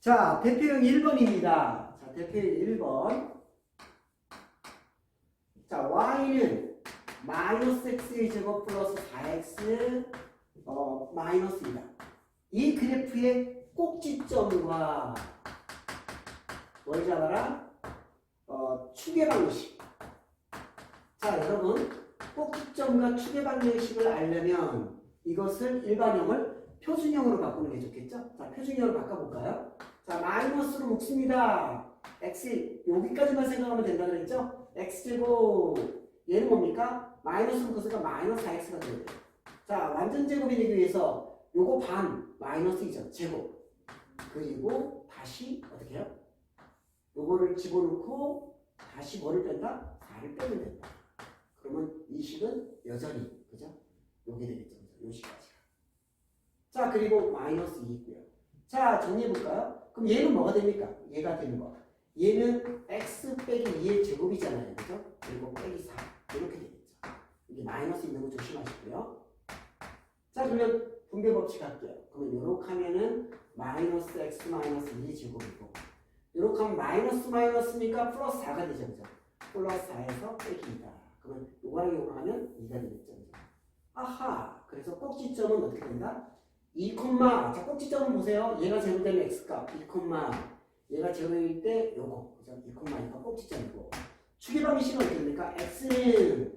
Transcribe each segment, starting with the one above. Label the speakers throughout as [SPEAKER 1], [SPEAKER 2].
[SPEAKER 1] 자, 대표형 1번입니다. 자, 대표형 1번. 자, y는 마이너스 x의 제곱 플러스 4x 어, 마이너스입니다. 이 그래프의 꼭지점과 뭘 잡아라? 어, 축의 방식. 자, 여러분, 꼭지점과 축의 방식을 알려면 이것을 일반형을 표준형으로 바꾸는 게 좋겠죠? 자, 표준형으로 바꿔볼까요? 자, 마이너스로 묶습니다. x, 여기까지만 생각하면 된다 그랬죠? x제곱, 얘는 뭡니까? 마이너스로 묶었으니까 마이너스 4x가 돼요. 자, 완전 제곱이 되기 위해서 요거 반, 마이너스 2죠. 제곱. 그리고 다시 어떻게 해요? 요거를 집어넣고 다시 뭐를 뺀다? 4를 빼면 된다. 그러면 이 식은 여전히, 그죠? 요게 되겠죠. 요 식까지가. 자, 그리고 마이너스 2 있고요. 자, 정리해볼까요? 그럼 얘는 뭐가 됩니까? 얘가 되는 거. 얘는 x 빼기 2의 제곱이잖아요. 그죠? 그리고 빼기 4. 이렇게 되겠죠. 이게 마이너스 있는 거 조심하시고요. 자, 그러면 분배 법칙 할게요. 그러면 요렇게 하면은 마이너스 x 마이너스 2의 제곱이고 요렇게 하면 마이너스 마이너스니까 플러스 4가 되죠. 그죠? 플러스 4에서 빼기 2다. 그러면 요거랑 요거 하면 2가 되겠죠. 아하. 그래서 꼭지점은 어떻게 된다? 2, 자 꼭지점은 보세요. 얘가 제로되면 x값 2, 얘가 제로일 때 요거 그죠? 2, 2가 꼭지점이고 축의 방식은 어떻게 됩니까? x는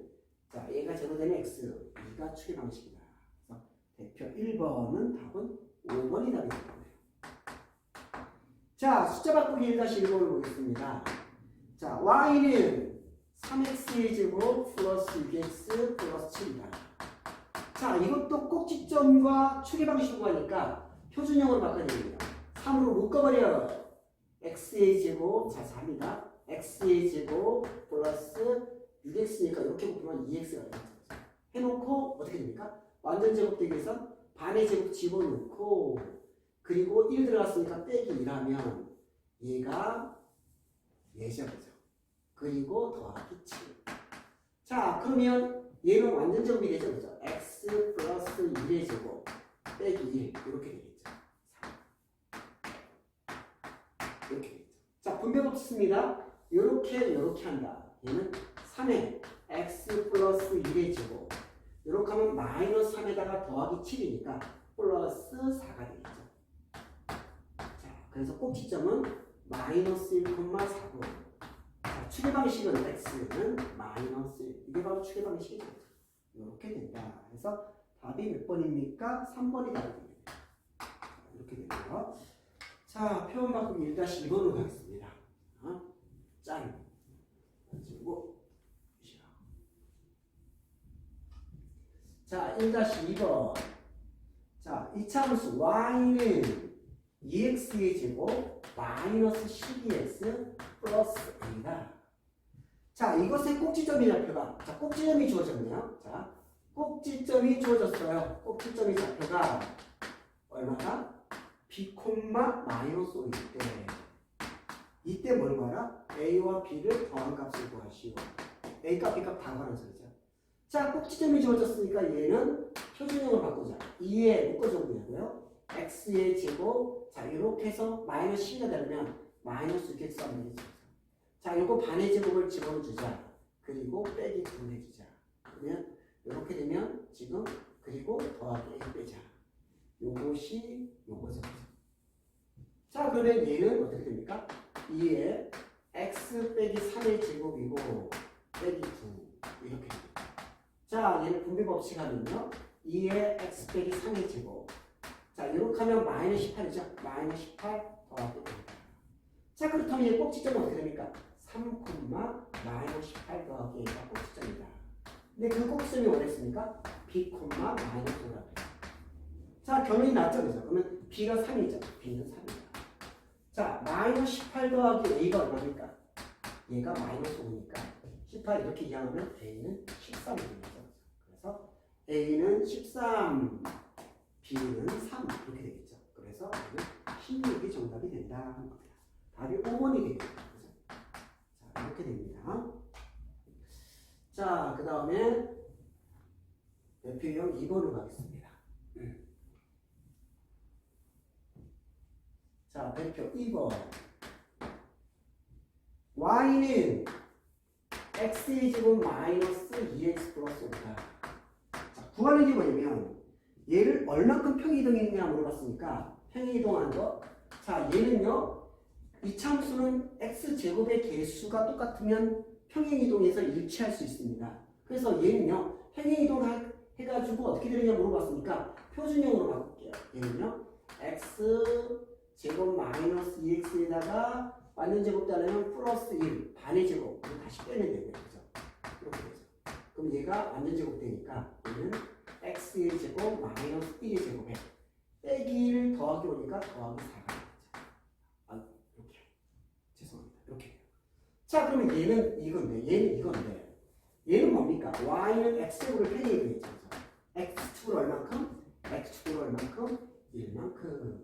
[SPEAKER 1] 자 얘가 제로되면 x 2가 축의 방식이다. 그래서 대표 1번은 답은 5번이 답이 되겠네요. 자 숫자 바꾸기 1-1번을 보겠습니다. 자 y는 3x의 제곱 플러스 6x 플러스 7이다. 자, 이것도 꼭지점과 축의 방식으로 하니까 표준형으로 바꿔야 됩니다. 3으로 묶어버려. x의 제곱, 자, 4입니다. x의 제곱 플러스 6x니까 이렇게 묶으면 2x가 되겠죠. 해놓고 어떻게 됩니까? 완전 제곱 되기 위해서 반의 제곱 집어넣고 그리고 1 들어갔으니까 빼기 1하면 얘가 예제죠. 그리고 더하기 7. 자, 그러면 얘는 완전 제곱이 되죠. 그죠? x 플러스 1의 제곱 빼기 1 이렇게 되겠죠. 3. 이렇게 되겠죠. 자, 분배법 씁니다. 이렇게 이렇게 한다. 얘는 3에 x 플러스 1의 제곱 이렇게 하면 마이너스 3에다가 더하기 7이니까 플러스 4가 되겠죠. 자, 그래서 꼭지점은 마이너스 1,4고 자, 축의 방식은 x는 마이너스 1 이게 바로 축의 방식이죠. 이렇게 된다. 그래서 답이 몇 번입니까? 3번이 답이 됩니다. 자, 이렇게 되고요. 자, 표현 바꾸기 1-1번으로 가겠습니다. 어? 시작. 자, 1-2번. 자, 이차함수 y는 2x의 제곱 마이너스 12x 플러스 a다. 자, 이것의 꼭지점이 좌표가 자, 꼭지점이 주어졌네요. 자, 꼭지점이 주어졌어요. 꼭지점이 좌표가 얼마다? b, 마이너스 5일 때 이때 뭘 봐라? a와 b를 더한 값을 구하시오. a 값, b 값 다 구하는 소리죠. 자, 꼭지점이 주어졌으니까 얘는 표준형으로 바꾸자. 2에 묶어줘보냐고요? x의 제곱 자, 이렇게 해서 마이너스 10이 되면 마이너스 6x 하면 되죠. 자, 요거 반의 제곱을 집어주자. 그리고 빼기 2 해주자. 그러면 이렇게 되면 지금 그리고 더하기 1 빼자. 요것이 요거죠. 자, 그러면 얘는 어떻게 됩니까? 2에 x 빼기 3의 제곱이고 빼기 2 이렇게 됩니다. 자, 얘는 분배 법칙 하면요. 2에 x 빼기 3의 제곱. 자, 이렇게 하면 마이너스 18이죠. 마이너스 18 더하기 1. 자, 그렇다면 얘 꼭지점은 어떻게 됩니까? 3, 마이너스 18 더하기 1가 꼭지점이다. 근데 그 꼭지점이 어딨습니까? b, 마이너스 5라고 자, 결론이 났죠? 그러면 b가 3이죠. b는 3이다. 자, 마이너스 18 더하기 a가 얼마입니까? 얘가 마이너스 5니까 18 이렇게 이항하면 a는 13이 되겠죠. 그래서 a는 13, b는 3 이렇게 되겠죠. 그래서 16이 정답이 된다 하는 겁니다. 답이 5번이 되겠죠. 이렇게 됩니다. 자, 그 다음에 대표형 2번으로 가겠습니다. 자, 대표 2번. y는 x의 제곱 마이너스 2x 플러스 5다. 자, 구하는 게 뭐냐면 얘를 얼만큼 평이동했냐 물어봤으니까 평이동한 거. 자, 얘는요. 이 참수는 x 제곱의 개수가 똑같으면 평행이동해서 일치할 수 있습니다. 그래서 얘는요. 평행이동 해가지고 어떻게 되느냐 물어봤으니까 표준형으로 바꿀게요. 얘는요. x 제곱 마이너스 2x에다가 완전 제곱 따르면 플러스 1 반의 제곱 다시 빼면 되는 거죠. 이렇게 되죠. 그럼 얘가 완전 제곱 되니까 얘는 x의 제곱 마이너스 1의 제곱에 빼기 1 더하기 5니까 더하기 4가 되죠. 아, 이렇게. 죄송합니다. 이렇게. 자, 그러면 얘는 이건데, 얘는 이건데, 얘는 뭡니까? y는 x제곱을 편의해 되겠죠. x축으로 얼만큼? x축으로 얼만큼? 1만큼.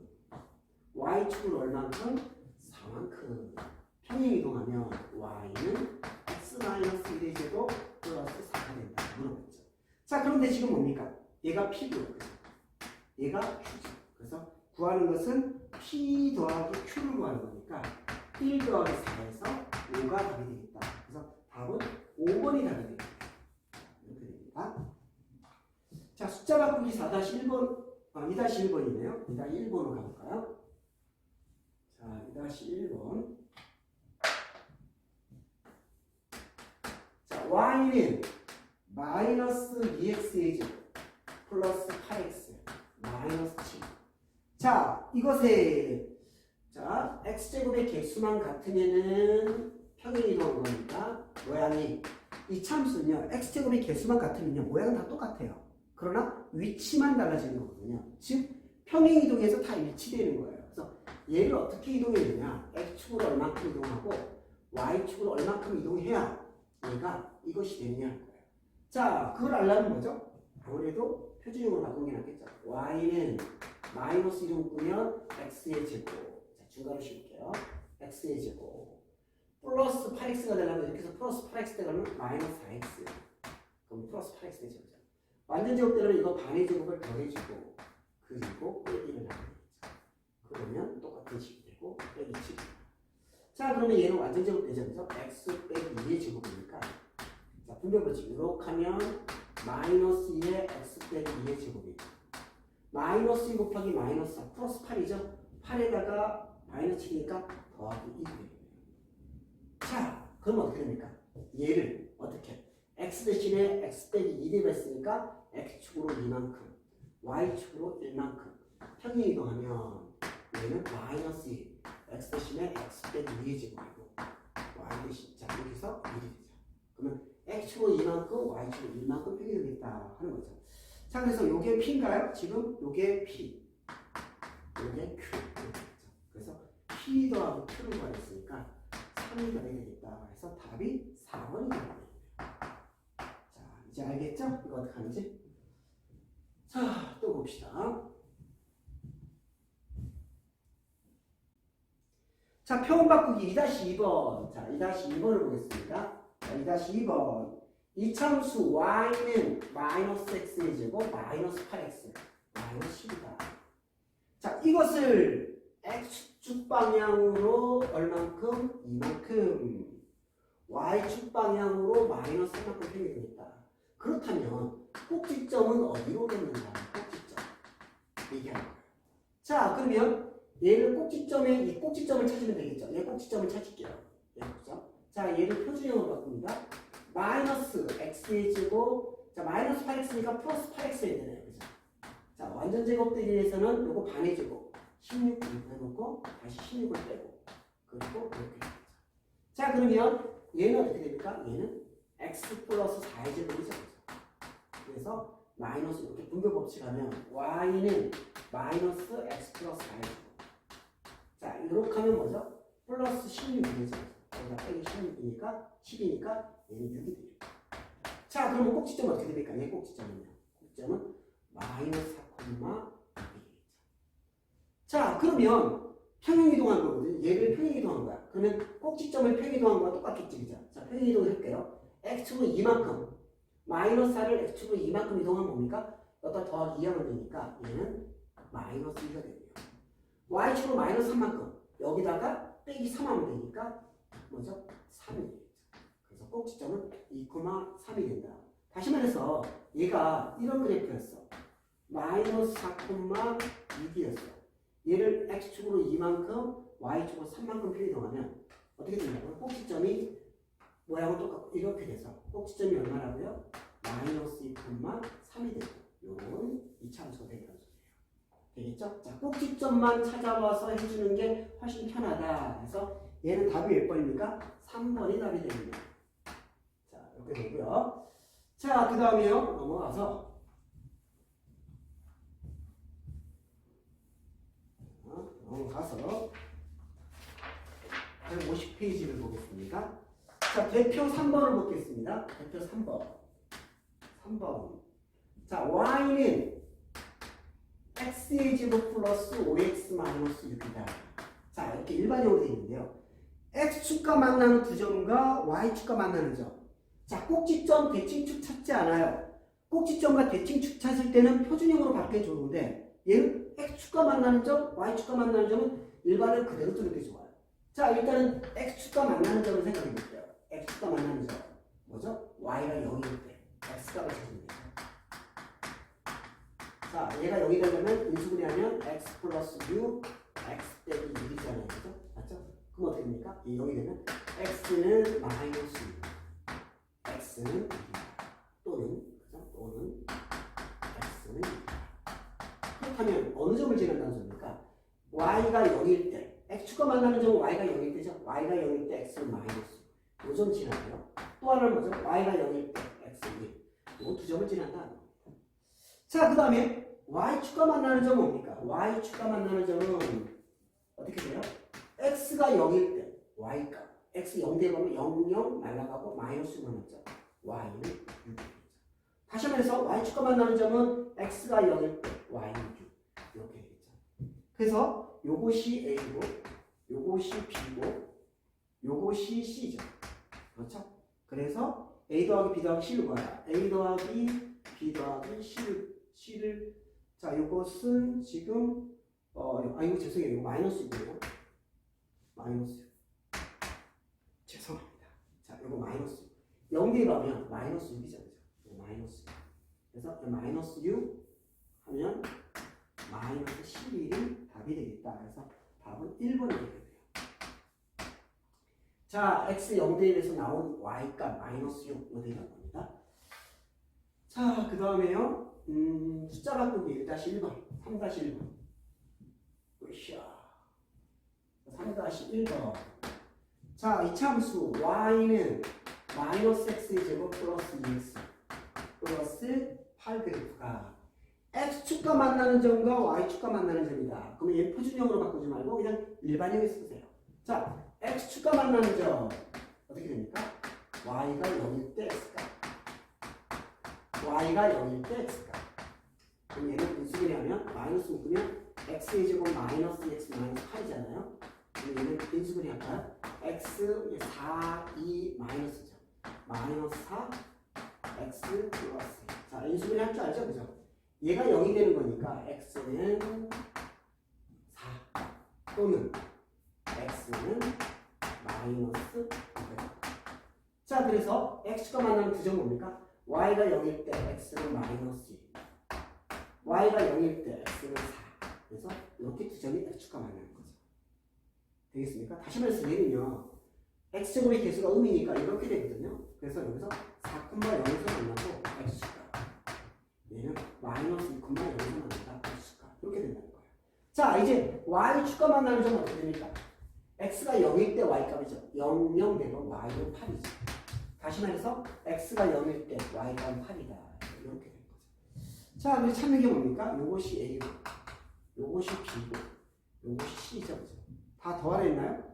[SPEAKER 1] y축으로 얼만큼? 4만큼. 평행 이동하면 y는 x-1의 제곱 플러스 4가 된다. 물어봤죠. 자, 그런데 지금 뭡니까? 얘가 p고요. 얘가 q죠. 그래서 구하는 것은 p 더하기 q를 구하는 거니까 1 더하기 4에서 5가 답이 되겠다. 그래서 답은 5번이 답이 되겠다. 이렇게 됩니다. 자, 숫자 바꾸기 4-1번, 아, 2-1번이네요. 2-1번으로 가볼까요? 자, 2-1번. 자, y는 마이너스 2x의 제곱 플러스 8x 마이너스 7. 자, 이것에 자, x제곱의 개수만 같으면은 평행 이동한 거니까 모양이 이 참수는요. x제곱의 개수만 같으면요. 모양은 다 똑같아요. 그러나 위치만 달라지는 거거든요. 즉 평행 이동해서 다 일치되는 거예요. 그래서 얘를 어떻게 이동했느냐? x축으로 얼만큼 이동하고 y축으로 얼만큼 이동해야 얘가 이것이 되느냐 할 거예요. 자, 그걸 알려면 뭐죠? 아무래도 표준형으로 바꾼 게 낫겠죠. y는 마이너스 1을 묶으면 x의 제곱. 자, 중괄호 씌울게요. x의 제곱. 플러스 8x가 되려면 이렇게 해서 플러스 8x 되려면 마이너스 4x. 그럼 플러스 8x 되죠. 완전 제곱 되려면 이거 반의 제곱을 더해주고 그리고 빼기를 하는 거죠. 그러면 똑같은 식이 되고 빼기 7. 자, 그러면 얘는 완전 제곱 되죠. 그래서 x 빼기 2의 제곱이니까 자, 분별 법칙 이렇게 하면 마이너스 2의 x 빼기 2의 제곱이죠. 마이너스 2 곱하기 마이너스 4 플러스 8이죠. 8에다가 마이너스 7이니까 더하기 2 되겠네요. 자, 그럼 어떻게 됩니까? 얘를 어떻게? x 대신에 x 빼기 2 대했으니까 x축으로 2만큼, y축으로 1만큼 평행 이동하면 얘는 마이너스 2, x 대신에 x 빼기 2의 제곱이고 y 대신 자 여기서 1이 되죠. 그러면 x축으로 2만큼, y축으로 1만큼 평행 되겠다 하는 거죠. 자 그래서 요게 p인가요? 지금 요게 p, 요게 q 이렇게 되죠. 그래서 p 더하고 q를 구하였으니까 3이 더해야 되겠다. 그래서 답이 4번이 되겠네요. 자 이제 알겠죠? 이거 어떻게 하는지? 자 또 봅시다. 자, 표현 바꾸기 2-2번. 자, 2-2번을 보겠습니다. 자, 2-2번. 이 참수 y는 마이너스 x의 제곱 마이너스 8x 마이너스 10이다. 자, 이것을 x 축 방향으로 얼만큼? 이만큼. y축 방향으로 마이너스 3만큼 표현이 되겠다. 그렇다면 꼭지점은 어디로 됐는가? 꼭지점. 얘기하는 거예요. 자, 그러면 얘를 꼭지점에 이 꼭지점을 찾으면 되겠죠. 얘 꼭지점을 찾을게요. 얘 꼭지점. 자, 얘를 표준형으로 바꿉니다. 마이너스 x의 제곱. 자, 마이너스 8x니까 플러스 8x 해야 되네요. 그죠? 자, 완전 제곱되기 위해서는 요거 반의 제곱. 16 해놓고 다시 16을 빼고 그리고 이렇게 되죠. 자, 그러면 얘는 어떻게 됩니까? 얘는 x 플러스 4의 제곱이죠. 그래서 마이너스 이렇게 분배 법칙 하면 y는 마이너스 x 플러스 4의 제곱. 자, 이렇게 하면 뭐죠? 플러스 16이죠. 여기다 빼기 16이니까 10이니까 얘는 6이 돼요. 자, 그러면 꼭지점은 어떻게 됩니까? 얘 꼭지점은요. 꼭지점은 마이너스 4,6이겠죠. 자, 그러면 평행 이동한 거거든요. 얘를 평행 이동한 거야. 그러면 꼭지점을 평행 이동한 거와 똑같겠지, 그죠? 자, 평행 이동을 할게요. x축으로 이만큼, 마이너스 4를 x축으로 이만큼 이동하면 뭡니까? 여기다 더하기 2하면 되니까 얘는 마이너스 2가 되고요. y축으로 마이너스 3만큼 여기다가 빼기 3하면 되니까 뭐죠? 3이 되죠. 그래서 꼭지점은 2,3이 된다. 다시 말해서 얘가 이런 그래프였어. 마이너스 4,6이었어. 얘를 x축으로 2만큼 y축으로 3만큼 표이 동하면 어떻게 된다고요? 꼭지점이 모양은 똑같고 이렇게 돼서 꼭지점이 얼마라고요? 마이너스 2,3이 되죠. 요런 이차함수가 되겠다는 소리예요. 되겠죠? 자, 꼭지점만 찾아와서 해주는 게 훨씬 편하다. 그래서 얘는 답이 몇 번입니까? 3번이 답이 됩니다. 자, 이렇게 되고요. 자, 그 다음에요. 넘어가서 어, 넘어가서 150페이지를 보겠습니다. 자, 대표 3번을 보겠습니다. 대표 3번. 3번. 자, y는 x의 제곱 플러스 5x 마이너스 6이다. 자, 이렇게 일반적으로 되어 있는데요. x축과 만나는 두 점과 y축과 만나는 점. 자, 꼭지점 대칭축 찾지 않아요. 꼭지점과 대칭축 찾을 때는 표준형으로 바뀌어 좋은데 얘는 x축과 만나는 점, y축과 만나는 점은 일반을 그대로 두는 게 좋아요. 자, 일단은 x축과 만나는 점을 생각해 볼게요. x축과 만나는 점. 뭐죠? y가 0일 때 x값을 찾으면. 자, 얘가 0이 되려면 인수분해 하면 x 플러스 6, x 빼기 6이잖아요. 그죠? 맞죠? 그럼 어떻게 됩니까? 이 0이 되면 x는 마이너스 6, x는 2 또는 그죠? 또는 x는 2 그렇다면 어느 점을 지난다는 소리입니까? Y가 0일 때 x축과 만나는 점은 y가 0일 때죠. y가 0일 때 x는 마이너스 요점 지나고요. 또 하나는 뭐죠? y가 0일 때 x는 1. 이두 점을 지난다. 자, 그 다음에 y축과 만나는 점은 뭡니까? y축과 만나는 점은 어떻게 돼요? x가 0일 때 y값 x 0 되면 0, 0 날아가고 마이너스 1만 원죠 y는 6 다시 말해서 y축과 만나는 점은 x가 0일 때 y는 6 이렇게. 그래서 요것이 a고 요것이 b고 요것이 c죠. 그렇죠? 그래서 a 더하기 b 더하기 c를 뭐야? a 더하기 b 더하기 c를 c를. 자 요것은 지금 어 아 이거 죄송해요. 이거 마이너스고요. 마이너스. 죄송합니다. 자 이거 마이너스. 0대 가면 마이너스 6이죠 그죠 이거 마이너스. 그래서 이 마이너스 6 하면 마이너스 11이 답이 되겠다 그래서 답은 1번이 되게 돼요. 자 x 0대 1에서 나온 y값 마이너스 6 이거 되는 겁니다. 자 그 다음에요. 음, 숫자 바꾸기 1-1번 3-1번. 으쌰. 3-1번. 자 이 참수 y는 마이너스 x의 제곱 플러스 2x 플러스 8 그래프가 x축과 만나는 점과 y축과 만나는 점이다 그러면 얘 표준형으로 바꾸지 말고 그냥 일반형에 쓰세요 자 x축과 만나는 점 어떻게 됩니까? y가 0일 때 x가 y가 0일 때 x가 그럼 얘는 분수분해 하면 마이너스 묶으면 x의 제곱 마이너스 x 마이너스 8이잖아요 그럼 얘는 분수분해 할까요? x 4, 2 마이너스죠 마이너스 4 x 플러스 자 인수분해 할줄 알죠? 그죠? 얘가 0이 되는 거니까 x는 4 또는 x는 마이너스 5. 자 그래서 x가 만나는 두 점 뭡니까? y가 0일 때 x는 마이너스 2 y가 0일 때 x는 4 그래서 이렇게 두 점이 x축과 만나는 거죠 되겠습니까? 다시 말해서 얘는요 x제곱의 개수가 음이니까 이렇게 되거든요 그래서 여기서 4,0에서 만나고 x축과 얘는 마이너스 2,0에서 만난다 x축과 이렇게 된다는 거예요 자 이제 y축과 만나는 점은 어떻게 됩니까? x가 0일 때 y값이죠 0, 0 되면 y는 8이죠 다시 말해서 x가 0일 때 y가 8이다 이렇게 된 거죠 자 그럼 찾는 게 뭡니까? 요것이 a고 요것이 b고 요것이 c죠 그죠? 다 더하라 했나요?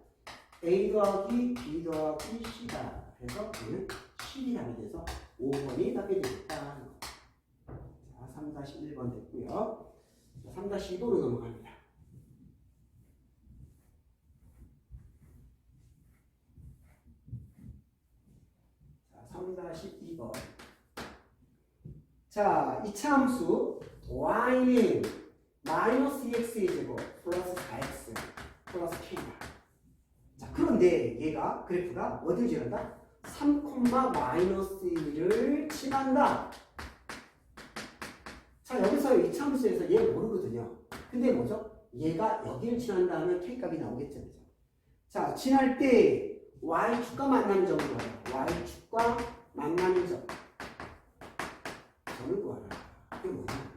[SPEAKER 1] a 더하기 b 더하기 c다 그래서 얘는 10이 답이 돼서 5번이 답이 되겠다. 자 3-1번 됐고요 3-2번으로 넘어갑니다 자, 3-2번. 자, 이차 함수 y는 마이너스 2x의 제곱 플러스 4x 플러스 k다. 자, 그런데 얘가 그래프가 어디를 지난다? 3, 마이너스 1을 지난다. 자, 여기서 이 참수에서 얘 모르거든요. 근데 뭐죠? 얘가 여기를 지난다면 k값이 나오겠죠. 그죠? 자, 지날 때 y축과 점을 구하라. y축과 점. 점을 구하라. 이게 뭐냐?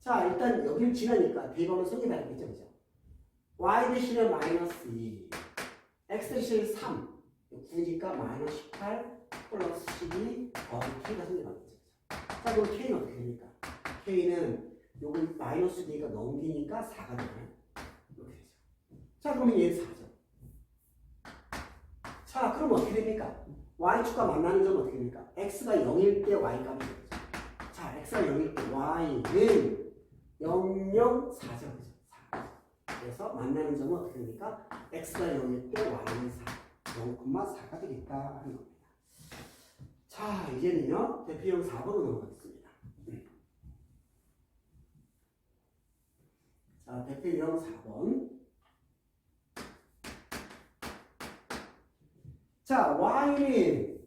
[SPEAKER 1] 자, 일단 여기를 지나니까 대방은 속에 달겠죠. 그죠? y 대신에 마이너스 2, x 대신에 3, 9니까 마이너스 18 플러스 12 더하기 k가 생겨나겠죠. 자, 그럼 k는 어떻게 됩니까? k는 요걸 마이너스 D가 넘기니까 4가 되나요? 이렇게 되죠. 자, 그러면 얘는 4죠. 자, 그럼 어떻게 됩니까? Y축과 만나는 점은 어떻게 됩니까? x가 0일 때 y 값이 되죠. 자, x가 0일 때 y는 0, 0, 4죠. 그죠? 4. 그래서 만나는 점은 어떻게 됩니까? x가 0일 때 y는 4. 0,4가 되겠다 하는 겁니다. 자, 이제는요, 대표형 4번으로 넘어가겠습니다. 자, 대표형 4번. 자, y는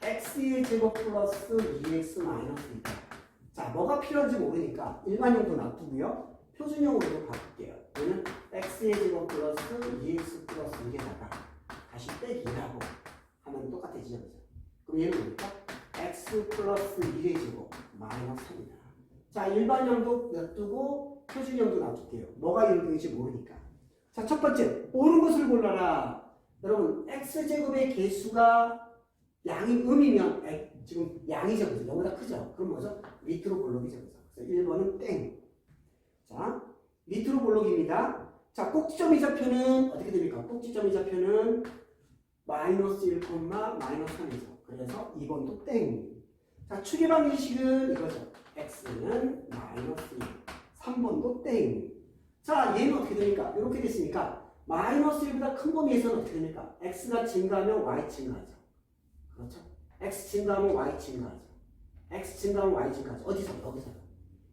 [SPEAKER 1] x의 제곱 플러스 2x 마이너스 2다. 자, 뭐가 필요한지 모르니까 일반형도 놔두고요. 표준형으로 바꿀게요. 얘는 x의 제곱 플러스 2x 플러스 2에다가 다시 빼기라고 하면 똑같아지죠. 그죠? 그럼 얘는 뭡니까? x 플러스 1의 제곱 마이너스 3이다. 자, 일반형도 놔두고 표준형도 놔둘게요. 뭐가 이루어질지 모르니까. 자, 첫 번째, 옳은 것을 골라라. 여러분, x제곱의 개수가 양이 음이면 에, 지금 양이죠. 그죠? 너보다 크죠? 그럼 뭐죠? 밑으로 볼록이죠. 그죠? 그래서 1번은 땡. 자, 밑으로 볼록입니다. 자, 꼭지점 이좌표는 어떻게 됩니까? 꼭지점 이좌표는 마이너스 1, 마이너스 3이죠. 그래서 2번도 땡. 자, 추계 방식은 이거죠. x는 마이너스 1. 3번도 땡. 자, 얘는 어떻게 됩니까? 이렇게 됐으니까 마이너스 1보다 큰 범위에서는 어떻게 됩니까? x가 증가하면 y 증가하죠. 그렇죠? x 증가하면 y 증가하죠. x 증가하면 y 증가하죠. 어디서? 여기서.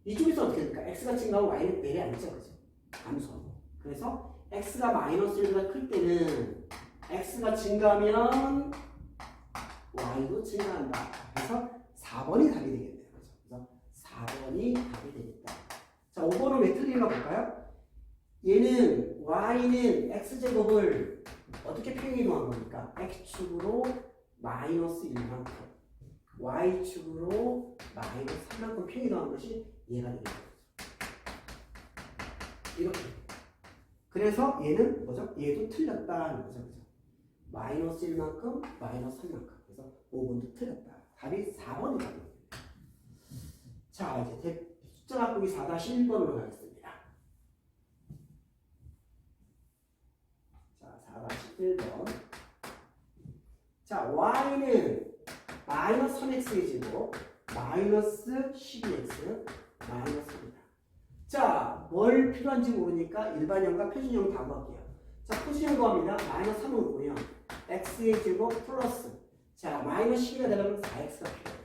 [SPEAKER 1] 이쪽에서 어떻게 됩니까? x가 증가하면 y는 내려앉죠. 그죠? 감소하고. 그래서 x가 마이너스 1보다 클 때는 x가 증가하면 y도 증가한다. 그래서 4번이 답이 되겠네요. 그죠? 그래서 4번이 답이 되겠다. 자, 5번은 왜 틀린가 볼까요? 얘는 y는 x제곱을 어떻게 표현해 놓은 겁니까? x축으로 마이너스 1만큼 y축으로 마이너스 3만큼 표현해 놓은 것이 얘가 되는 거죠. 이렇게. 그래서 얘는 뭐죠? 얘도 틀렸다는 거죠. 그죠? 마이너스 1만큼 마이너스 3만큼. 그래서 5번도 틀렸다. 답이 4번이 답입니다. 자, 이제 대, 숫자 바꾸기 4-1번으로 가겠습니다. 자, 4-1번. 자, y는 마이너스 3x의 제곱, 마이너스 12x, 마이너스입니다. 자, 뭘 필요한지 모르니까 일반형과 표준형 다 구할게요. 자, 표준형 구합니다. 마이너스 3을 보면 x의 제곱 플러스 자, 마이너스 12가 되려면 4x가 필요해요.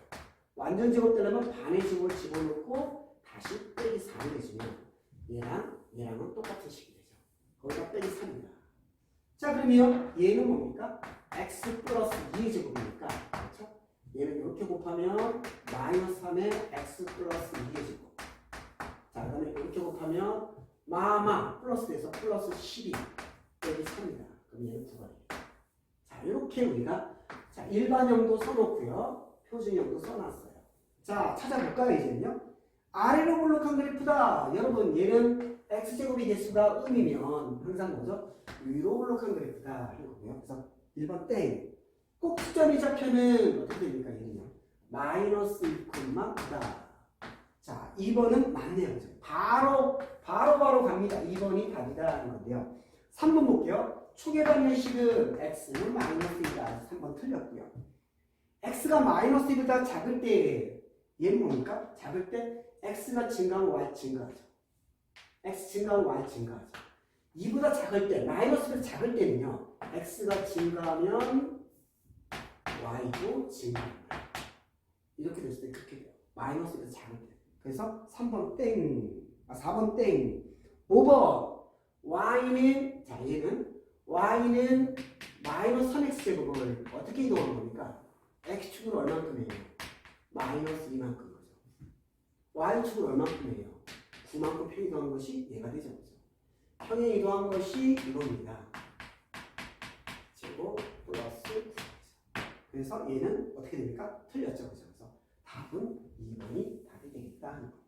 [SPEAKER 1] 완전 제곱 되려면 반의 제곱을 집어넣고 다시 빼기 4를 해주면 얘랑 얘랑은 똑같은 식이 되죠. 거기다 빼기 3입니다. 자, 그러면 얘는 뭡니까? x 플러스 2의 제곱이니까 그렇죠? 얘는 이렇게 곱하면 마이너스 3의 x 플러스 2의 제곱 자, 그 다음에 이렇게 곱하면 마마 플러스 돼서 플러스 12 빼기 3이다. 그럼 얘는 9가 됩니다. 자, 이렇게 우리가 자, 일반형도 써놓고요. 표준형도 써놨어요. 자, 찾아볼까요, 이제는요? 아래로 볼록한 그래프다. 여러분, 얘는 x제곱의 개수가 음이면 항상 뭐죠? 위로 볼록한 그래프다. 하는 거고요. 그래서 1번 땡. 꼭지점이 좌표는 어떻게 됩니까, 얘는요? 마이너스 1,9다. 자, 2번은 맞네요. 그죠? 바로, 바로, 바로 갑니다. 2번이 답이다. 하는 건데요. 3번 볼게요. 초계반 연식은 x는 마이너스 2다. 3번 틀렸고요. x가 마이너스 1보다 작을 때 얘는 뭡니까? 작을 때 x가 증가하면 y 증가하죠. x 증가하면 y 증가하죠. 2보다 작을 때, 마이너스보다 작을 때는요. x가 증가하면 y도 증가합니다. 이렇게 됐을 때 그렇게 돼요. 마이너스보다 작을 때. 그래서 3번 땡. 아, 4번 땡. 5번. y는, 자, 얘는, y는 마이너스 3x 제곱을 어떻게 이동하는 겁니까? x축으로 얼만큼 해요? 마이너스 2만큼 거죠. y축으로 얼만큼 해요? 9만큼 평 이동한 것이 얘가 되죠. 평행 이동한 것이 이겁니다. 제곱 플러스 9. 그래서 얘는 어떻게 됩니까? 틀렸죠. 그래서 답은 2번이 답이 되겠다 하는 겁니다.